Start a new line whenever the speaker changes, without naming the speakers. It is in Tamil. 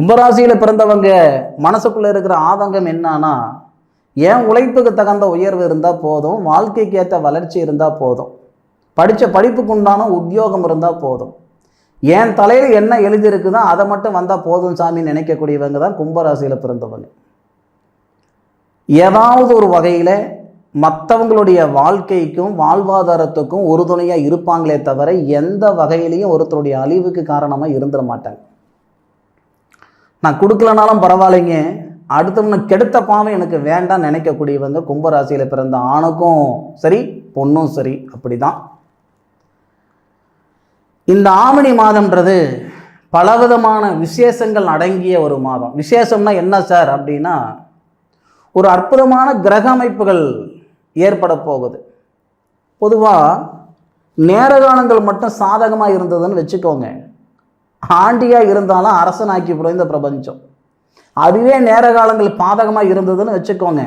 கும்பராசியில் பிறந்தவங்க மனசுக்குள்ளே இருக்கிற ஆதங்கம் என்னன்னா ஏன் உழைப்புக்கு தகுந்த உயர்வு இருந்தால் போதும் வாழ்க்கைக்கு ஏற்ற வளர்ச்சி இருந்தால் போதும் படித்த படிப்புக்கு உண்டான உத்தியோகம் இருந்தால் போதும். என் தலையில் என்ன எழுதியிருக்குதோ அதை மட்டும் வந்தால் போதும் சாமின்னு நினைக்கக்கூடியவங்க தான் கும்பராசியில் பிறந்தவங்க. ஏதாவது ஒரு வகையில் மற்றவங்களுடைய வாழ்க்கைக்கும் வாழ்வாதாரத்துக்கும் உறுதுணையாக இருப்பாங்களே தவிர எந்த வகையிலையும் ஒருத்தருடைய அழிவுக்கு காரணமாக இருந்துட மாட்டாங்க. நான் கொடுக்கலனாலும் பரவாயில்லைங்க. அடுத்தவனை கெடுத்த பாவம் எனக்கு வேண்டாம் நினைக்கக்கூடியவங்க கும்பராசியில் பிறந்த ஆணுக்கும் சரி பொண்ணும் சரி அப்படிதான். இந்த ஆவணி மாதம்ன்றது பலவிதமான விசேஷங்கள் அடங்கிய ஒரு மாதம். விசேஷம்னா என்ன சார்? அப்படின்னா ஒரு அற்புதமான கிரக அமைப்புகள் ஏற்பட போகுது. பொதுவாக நேரகாலங்கள் மட்டும் சாதகமாக இருந்ததுன்னு வச்சுக்கோங்க. ஆண்டியாக இருந்தாலும் அரசனாக்கி போடும் இந்த பிரபஞ்சம். அதுவே நேர காலங்கள் பாதகமாக இருந்ததுன்னு வச்சுக்கோங்க.